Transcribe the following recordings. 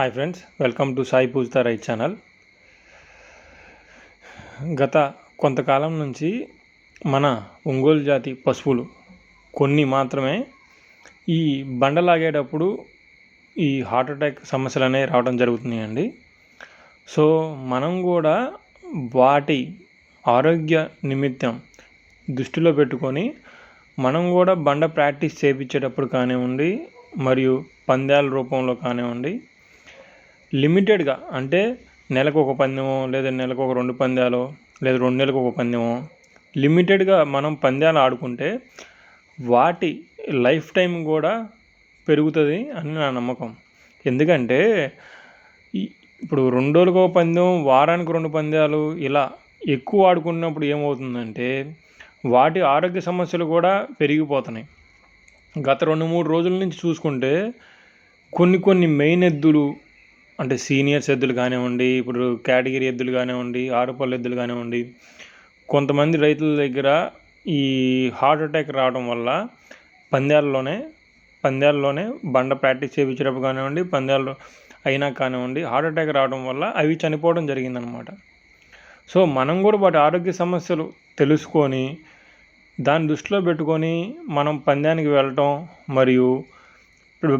Hi friends welcome to Sai Pujitha right channel గత కొంతకాలం నుంచి మన ఒంగోలు జాతి పశువులు కొన్ని మాత్రమే ఈ బండలాగేటప్పుడు ఈ హార్ట్ అటాక్ సమస్యలు అనేవి రావడం జరుగుతున్నాయండి. సో మనం కూడా వాటి ఆరోగ్య నిమిత్తం దృష్టిలో పెట్టుకొని మనం కూడా బండ ప్రాక్టీస్ చేయించేటప్పుడు కానివ్వండి మరియు పందాల రూపంలో కానివ్వండి లిమిటెడ్గా అంటే నెలకు ఒక పందెమో లేదా నెలకు ఒక రెండు పందాలు లేదా రెండు నెలలకు ఒక పందెమో లిమిటెడ్గా మనం పందాలు ఆడుకుంటే వాటి లైఫ్ టైం కూడా పెరుగుతుంది అని నా నమ్మకం. ఎందుకంటే ఇప్పుడు రెండు రోజులకు ఒక పందెం వారానికి రెండు పందాలు ఇలా ఎక్కువ ఆడుకున్నప్పుడు ఏమవుతుందంటే వాటి ఆరోగ్య సమస్యలు కూడా పెరిగిపోతున్నాయి. గత రెండు మూడు రోజుల నుంచి చూసుకుంటే కొన్ని కొన్ని మెయిన్ ఎద్దులు అంటే సీనియర్స్ ఎద్దులు కానివ్వండి ఇప్పుడు కేటగిరీ ఎద్దులు కానివ్వండి ఆరుపల్లి ఎద్దులు కానివ్వండి కొంతమంది రైతుల దగ్గర ఈ హార్ట్ అటాక్ రావడం వల్ల పందాల్లోనే పందాల్లోనే బండ ప్రాక్టీస్ చేయించేటప్పుడు కానివ్వండి పందాలు అయినా కానివ్వండి హార్ట్ అటాక్ రావడం వల్ల అవి చనిపోవడం జరిగిందనమాట. సో మనం కూడా వాటి ఆరోగ్య సమస్యలు తెలుసుకొని దాన్ని దృష్టిలో పెట్టుకొని మనం పందానికి వెళ్ళటం మరియు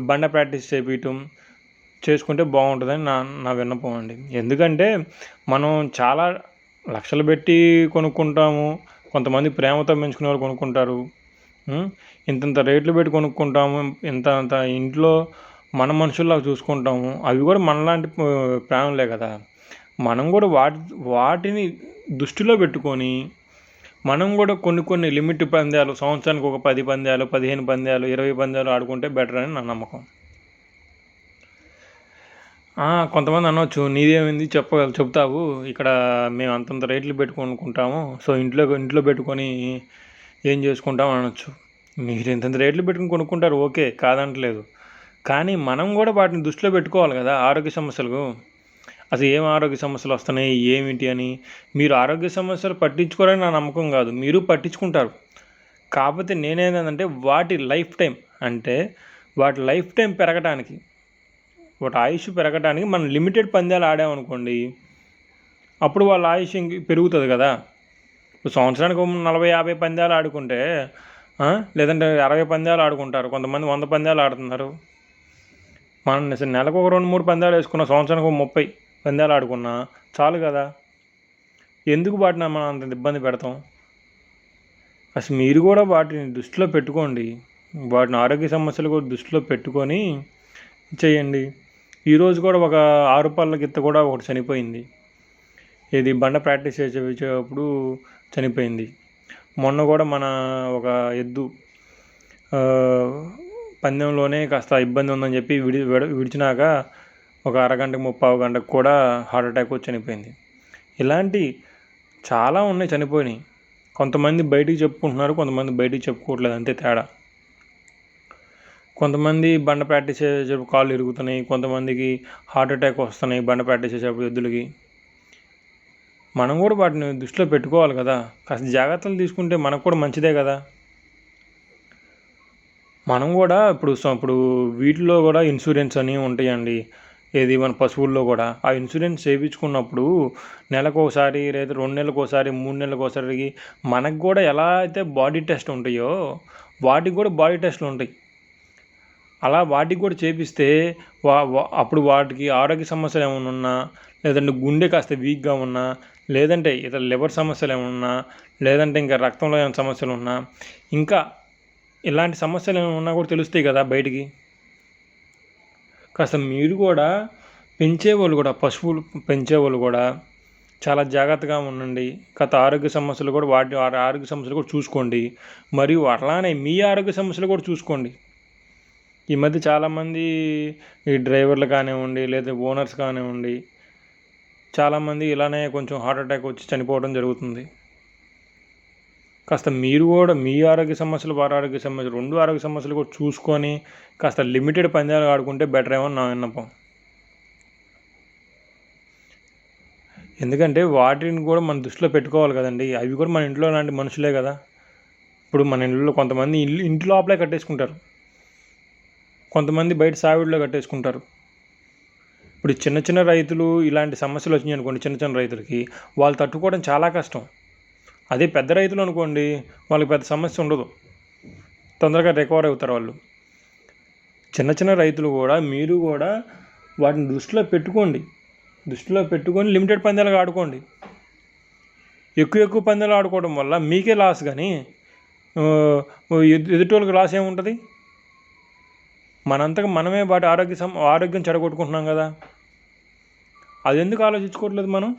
బండ ప్రాక్టీస్ చేపించటం చేసుకుంటే బాగుంటుందని నా నా విన్నపం అండి. ఎందుకంటే మనం చాలా లక్షలు పెట్టి కొనుక్కుంటాము కొంతమంది ప్రేమతో పెంచుకునే వాళ్ళు కొనుక్కుంటారు. ఇంతంత రేట్లు పెట్టి కొనుక్కుంటాము ఇంత అంత ఇంట్లో మన మనుషుల్లాగా చూసుకుంటాము అవి కూడా మనలాంటి ప్రాణులే కదా. మనం కూడా వాటి వాటిని దృష్టిలో పెట్టుకొని మనం కూడా కొన్ని కొన్ని లిమిట్ పందాలు సంవత్సరానికి ఒక పది పందాలు పదిహేను పందాలు ఇరవై పందాలు ఆడుకుంటే బెటర్ అని నా నమ్మకం. కొంతమంది అనవచ్చు నీదేమైంది? చెప్ప చెప్తావు ఇక్కడ మేము అంతంత రేట్లు పెట్టుకొనుకుంటాము. సో ఇంట్లో ఇంట్లో పెట్టుకొని ఏం చేసుకుంటాం అనొచ్చు. మీరు ఇంతంత రేట్లు పెట్టుకుని కొనుక్కుంటారు ఓకే. కాదంటలేదు. కానీ మనం కూడా వాటిని దృష్టిలో పెట్టుకోవాలి కదా ఆరోగ్య సమస్యలు అసలు ఏం ఆరోగ్య సమస్యలు వస్తున్నాయి ఏమిటి అని. మీరు ఆరోగ్య సమస్యలు పట్టించుకోరని నా నమ్మకం కాదు. మీరు పట్టించుకుంటారు. కాకపోతే నేనేంటంటే వాటి లైఫ్ టైం అంటే వాటి లైఫ్ టైం పెరగటానికి వాటి ఆయుష్ పెరగటానికి మనం లిమిటెడ్ పందాలు ఆడామనుకోండి అప్పుడు వాళ్ళ ఆయుష్ పెరుగుతుంది కదా. ఇప్పుడు సంవత్సరానికి నలభై యాభై పందాలు ఆడుకుంటే లేదంటే అరవై పందాలు ఆడుకుంటారు కొంతమంది వంద పందాలు ఆడుతున్నారు. మనం నెలకు ఒక రెండు మూడు పందాలు వేసుకున్న సంవత్సరానికి ఒక ముప్పై పందాలు ఆడుకున్నా చాలు కదా. ఎందుకు వాటిని మనం అంత ఇబ్బంది పెడతాం? అసలు మీరు కూడా వాటిని దృష్టిలో పెట్టుకోండి. వాటిని ఆరోగ్య సమస్యలు కూడా దృష్టిలో పెట్టుకొని చేయండి. ఈరోజు కూడా ఒక ఆరు పళ్ళ గిత్త కూడా ఒకటి చనిపోయింది. ఇది బండ ప్రాక్టీస్ చేసేటప్పుడు చనిపోయింది. మొన్న కూడా మన ఒక ఎద్దు పందెంలోనే కాస్త ఇబ్బంది ఉందని చెప్పి విడి విడిచినాక ఒక అరగంటకు ముప్పావు గంటకు కూడా హార్ట్ అటాక్ వచ్చి చనిపోయింది. ఇలాంటి చాలా ఉన్నాయి చనిపోయినాయి. కొంతమంది బయటికి చెప్పుకుంటున్నారు కొంతమంది బయటికి చెప్పుకోవట్లేదు అంతే తేడా. కొంతమంది బండ ప్రాక్టీస్ చేసేటప్పుడు కాళ్ళు ఇరుగుతున్నాయి కొంతమందికి హార్ట్ అటాక్ వస్తున్నాయి బండ ప్రాక్టీస్ చేసేటప్పుడు ఎద్దులకి. మనం కూడా వాటిని దృష్టిలో పెట్టుకోవాలి కదా. కాస్త జాగ్రత్తలు తీసుకుంటే మనకు కూడా మంచిదే కదా. మనం కూడా ఇప్పుడు ఇప్పుడు వీటిలో కూడా ఇన్సూరెన్స్ అని ఉంటాయండి. ఏది మన పశువుల్లో కూడా. ఆ ఇన్సూరెన్స్ చేయించుకున్నప్పుడు నెలకు ఒకసారి లేదా రెండు నెలలకు ఒకసారి మూడు నెలలకు ఒకసారి మనకు కూడా ఎలా అయితే బాడీ టెస్ట్ ఉంటాయో వాటికి కూడా బాడీ టెస్ట్లు ఉంటాయి. అలా వాటికి కూడా చేపిస్తే వా అప్పుడు వాటికి ఆరోగ్య సమస్యలు ఏమైనా ఉన్నా లేదంటే గుండె కాస్త వీక్గా ఉన్నా లేదంటే ఇతర లివర్ సమస్యలు ఏమైనా ఉన్నా లేదంటే ఇంకా రక్తంలో ఏమైనా సమస్యలు ఉన్నా ఇంకా ఇలాంటి సమస్యలు ఏమైనా ఉన్నా కూడా తెలుస్తాయి కదా బయటికి. కాస్త మీరు కూడా పెంచేవాళ్ళు కూడా పశువులు పెంచేవాళ్ళు కూడా చాలా జాగ్రత్తగా ఉండండి. గత ఆరోగ్య సమస్యలు కూడా వాటి ఆరోగ్య సమస్యలు కూడా చూసుకోండి. మరియు అట్లానే మీ ఆరోగ్య సమస్యలు కూడా చూసుకోండి. ఈ మధ్య చాలామంది ఈ డ్రైవర్లు కానివ్వండి లేదా ఓనర్స్ కానివ్వండి చాలామంది ఇలానే కొంచెం హార్ట్ అటాక్ వచ్చి చనిపోవడం జరుగుతుంది. కాస్త మీరు కూడా మీ ఆరోగ్య సమస్యలు వారి ఆరోగ్య సమస్యలు రెండు ఆరోగ్య సమస్యలు కూడా చూసుకొని కాస్త లిమిటెడ్ పందాలు ఆడుకుంటే బెటర్ ఏమో నా విన్నపం. ఎందుకంటే వాటిని కూడా మన దృష్టిలో పెట్టుకోవాలి కదండి. అవి కూడా మన ఇంట్లో లాంటి మనుషులే కదా. ఇప్పుడు మన ఇంట్లో కొంతమంది ఇల్లు ఇంటి లోపలే కట్టేసుకుంటారు. కొంతమంది బయట సావిడిలో కట్టేసుకుంటారు. ఇప్పుడు చిన్న చిన్న రైతులు ఇలాంటి సమస్యలు వచ్చినాయి అనుకోండి చిన్న చిన్న రైతులకి వాళ్ళు తట్టుకోవడం చాలా కష్టం. అదే పెద్ద రైతులు అనుకోండి వాళ్ళకి పెద్ద సమస్య ఉండదు. తొందరగా రికవర్ అవుతారు వాళ్ళు. చిన్న చిన్న రైతులు కూడా మీరు కూడా వాటిని దృష్టిలో పెట్టుకోండి. దృష్టిలో పెట్టుకొని లిమిటెడ్ పందాలుగా ఆడుకోండి. ఎక్కువ ఎక్కువ పందాలు ఆడుకోవడం వల్ల మీకే లాస్ కానీ ఎదుటోళ్ళకి లాస్ ఏముంటుంది? మనంతకు మనమే వాటి ఆరోగ్య సమ ఆరోగ్యం చెడగొట్టుకుంటున్నాం కదా. అది ఎందుకు ఆలోచించుకోవట్లేదు మనం?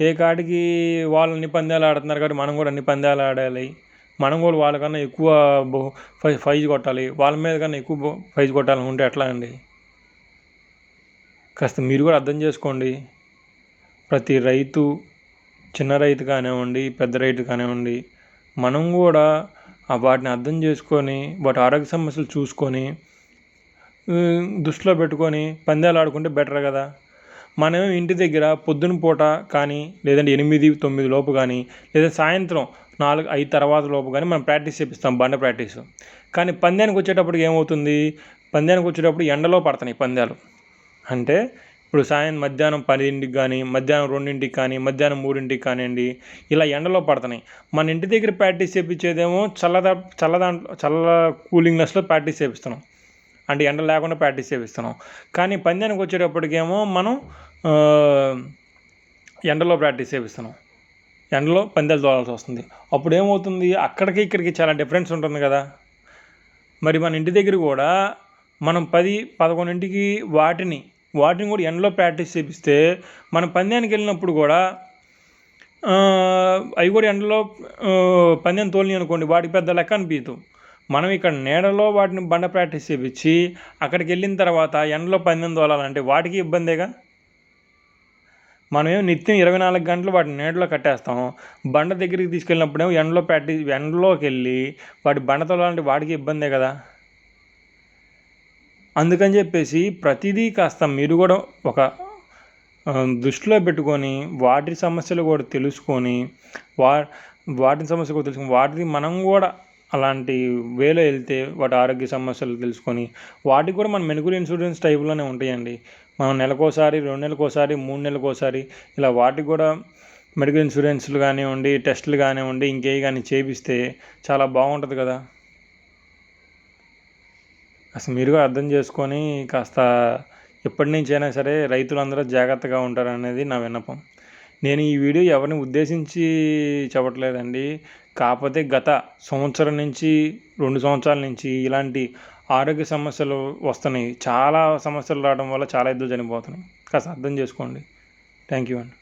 ఏ కాడికి వాళ్ళు అన్ని పందాలు ఆడుతున్నారు కాబట్టి మనం కూడా అన్ని పందాలు ఆడాలి. మనం కూడా వాళ్ళకన్నా ఎక్కువ ఫై ఫైజ్ కొట్టాలి. వాళ్ళ మీద కన్నా ఎక్కువ ఫైజ్ కొట్టాలని ఉంటే ఎట్లా అండి? కాస్త మీరు కూడా అర్థం చేసుకోండి. ప్రతి రైతు చిన్న రైతు కానివ్వండి పెద్ద రైతు కానివ్వండి మనం కూడా వాటిని అర్థం చేసుకొని వాటి ఆరోగ్య సమస్యలు చూసుకొని దృష్టిలో పెట్టుకొని పందాలు ఆడుకుంటే బెటర్ కదా. మనం ఇంటి దగ్గర పొద్దున పూట కానీ లేదంటే ఎనిమిది తొమ్మిది లోపు కానీ లేదా సాయంత్రం నాలుగు ఐదు తర్వాత లోపు కానీ మనం ప్రాక్టీస్ చేపిస్తాం బండ ప్రాక్టీస్. కానీ పందానికి వచ్చేటప్పటికి ఏమవుతుంది? పందానికి వచ్చేటప్పుడు ఎండలో పడుతున్నాయి పందాలు. అంటే ఇప్పుడు సాయం మధ్యాహ్నం పన్నెండింటికి కానీ మధ్యాహ్నం రెండింటికి కానీ మధ్యాహ్నం మూడింటికి కానివ్వండి ఇలా ఎండలో పడుతున్నాయి. మన ఇంటి దగ్గర ప్రాక్టీస్ చేయించేదేమో చల్లదా చల్లదాంట్లో చల్ల కూలింగ్నెస్లో ప్రాక్టీస్ చేపిస్తున్నాం. అంటే ఎండ లేకుండా ప్రాక్టీస్ చేపిస్తున్నాం. కానీ పందానికి వచ్చేటప్పటికేమో మనం ఎండలో ప్రాక్టీస్ చేపిస్తున్నాం. ఎండలో పందాలు తోలాల్సి వస్తుంది. అప్పుడు ఏమవుతుంది? అక్కడికి ఇక్కడికి చాలా డిఫరెన్స్ ఉంటుంది కదా. మరి మన ఇంటి దగ్గర కూడా మనం పది పదకొండింటికి వాటిని వాటిని కూడా ఎండలో ప్రాక్టీస్ చేపిస్తే మనం పందానికి వెళ్ళినప్పుడు కూడా అవి కూడా ఎండలో పందెం తోలిని అనుకోండి వాటికి పెద్ద లెక్క అనిపించదు మనం ఇక్కడ నీడలో వాటిని బండ ప్రాక్టీస్ చేపించి అక్కడికి వెళ్ళిన తర్వాత ఎండలో పందెం తోలాలంటే వాటికి ఇబ్బందేగా? మనమేమో నిత్యం ఇరవై నాలుగు గంటలు వాటిని నీడలో కట్టేస్తాం బండ దగ్గరికి తీసుకెళ్ళినప్పుడేమో ఎండలో ప్రాక్టీస్ ఎండలోకి వెళ్ళి వాటి బండ తోలాలంటే వాటికి ఇబ్బందే కదా? అందుకని చెప్పేసి ప్రతిదీ కాస్త మీరు కూడా ఒక దృష్టిలో పెట్టుకొని వాటి సమస్యలు కూడా తెలుసుకొని వా వాటి సమస్య కూడా తెలుసుకొని వాటిని మనం కూడా అలాంటి వేలో వెళ్తే వాటి ఆరోగ్య సమస్యలు తెలుసుకొని వాటికి కూడా మన మెడికల్ ఇన్సూరెన్స్ టైప్లోనే ఉంటాయండి. మనం నెలకోసారి రెండు నెలలకోసారి మూడు నెలలకోసారి ఇలా వాటికి కూడా మెడికల్ ఇన్సూరెన్స్లు కానివ్వండి టెస్టులు కానివ్వండి ఇంకేవి కానీ చేపిస్తే చాలా బాగుంటుంది కదా. అసలు మీరు అర్థం చేసుకొని కాస్త ఎప్పటి నుంచైనా అయినా సరే రైతులందరూ జాగ్రత్తగా ఉంటారనేది నా విన్నపం. నేను ఈ వీడియో ఎవరిని ఉద్దేశించి చెప్పట్లేదండి. కాకపోతే గత సంవత్సరం నుంచి రెండు సంవత్సరాల నుంచి ఇలాంటి ఆరోగ్య సమస్యలు వస్తున్నాయి. చాలా సమస్యలు రావడం వల్ల చాలా ఇద్దరు చనిపోతున్నాయి. కాస్త అర్థం చేసుకోండి. థ్యాంక్ యూ అండి.